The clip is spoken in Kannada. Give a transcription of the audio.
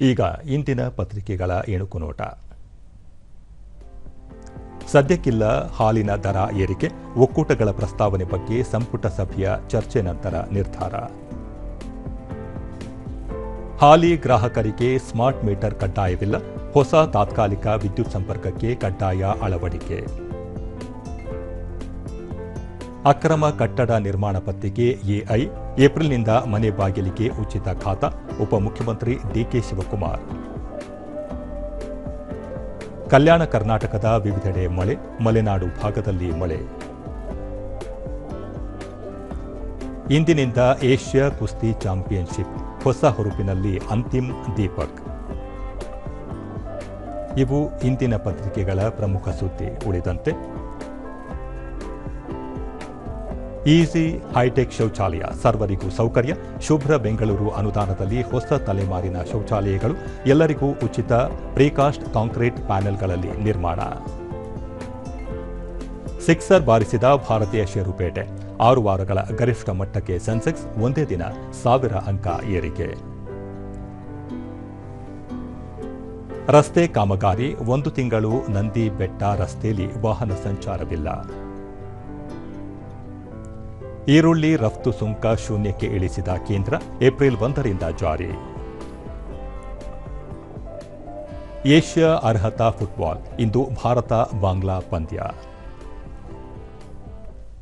ಈಗ ಇಂದಿನ ಪತ್ರಿಕೆಗಳ ಏಣುಕು ನೋಟ ಸದ್ಯಕ್ಕಿಲ್ಲ ಹಾಲಿನ ದರ ಏರಿಕೆ, ಒಕ್ಕೂಟಗಳ ಪ್ರಸ್ತಾವನೆ ಬಗ್ಗೆ ಸಂಪುಟ ಸಭೆಯ ಚರ್ಚೆ ನಂತರ ನಿರ್ಧಾರ. ಹಾಲಿ ಗ್ರಾಹಕರಿಗೆ ಸ್ಮಾರ್ಟ್ ಮೀಟರ್ ಕಡ್ಡಾಯವಿಲ್ಲ, ಹೊಸ ತಾತ್ಕಾಲಿಕ ವಿದ್ಯುತ್ ಸಂಪರ್ಕಕ್ಕೆ ಕಡ್ಡಾಯ ಅಳವಡಿಕೆ. ಅಕ್ರಮ ಕಟ್ಟಡ ನಿರ್ಮಾಣ ಪತ್ತೆಗೆ ಎಐ ಏಪ್ರಿಲ್ನಿಂದ ಮನೆ ಬಾಗಿಲಿಗೆ ಉಚಿತ ಖಾತಾ, ಉಪಮುಖ್ಯಮಂತ್ರಿ ಡಿಕೆ ಶಿವಕುಮಾರ್. ಕಲ್ಯಾಣ ಕರ್ನಾಟಕದ ವಿವಿಧೆಡೆ ಮಳೆ, ಮಲೆನಾಡು ಭಾಗದಲ್ಲಿ ಮಳೆ. ಇಂದಿನಿಂದ ಏಷ್ಯಾ ಕುಸ್ತಿ ಚಾಂಪಿಯನ್ಶಿಪ್, ಹೊಸ ಹುರುಪಿನಲ್ಲಿ ಅಂತಿಮ್ ದೀಪಕ್. ಇವು ಇಂದಿನ ಪತ್ರಿಕೆಗಳ ಪ್ರಮುಖ ಸುದ್ದಿ ಉಳಿದಂತೆ ಈಸಿ ಹೈಟೆಕ್ ಶೌಚಾಲಯ. ಸರ್ವರಿಗೂ ಸೌಕರ್ಯ. ಶುಭ್ರ ಬೆಂಗಳೂರು ಅನುದಾನದಲ್ಲಿ ಹೊಸ ತಲೆಮಾರಿನ ಶೌಚಾಲಯಗಳು ಎಲ್ಲರಿಗೂ ಉಚಿತ ಪ್ರೀಕಾಸ್ಟ್ ಕಾಂಕ್ರೀಟ್ ಪ್ಯಾನೆಲ್ಗಳಲ್ಲಿ ನಿರ್ಮಾಣ. ಸಿಕ್ಸರ್ ಬಾರಿಸಿದ ಭಾರತೀಯ ಷೇರುಪೇಟೆ ಆರು ವಾರಗಳ ಗರಿಷ್ಠ ಮಟ್ಟಕ್ಕೆ ಸೆನ್ಸೆಕ್ಸ್ ಒಂದೇ ದಿನ ಸಾವಿರ ಅಂಕ ಏರಿಕೆ. ರಸ್ತೆ ಕಾಮಗಾರಿ, ಒಂದು ತಿಂಗಳು ನಂದಿ ಬೆಟ್ಟ ರಸ್ತೆಯಲ್ಲಿ ವಾಹನ ಸಂಚಾರವಿಲ್ಲ. ಈರುಳ್ಳಿ, ರಫ್ತು ಸುಂಕ ಶೂನ್ಯಕ್ಕೆ ಇಳಿಸಿದ ಕೇಂದ್ರ ಏಪ್ರಿಲ್ ಒಂದರಿಂದ ಜಾರಿ. ಏಷ್ಯಾ ಅರ್ಹತಾ ಫುಟ್ಬಾಲ್, ಇಂದು ಭಾರತ ಬಾಂಗ್ಲಾ ಪಂದ್ಯ.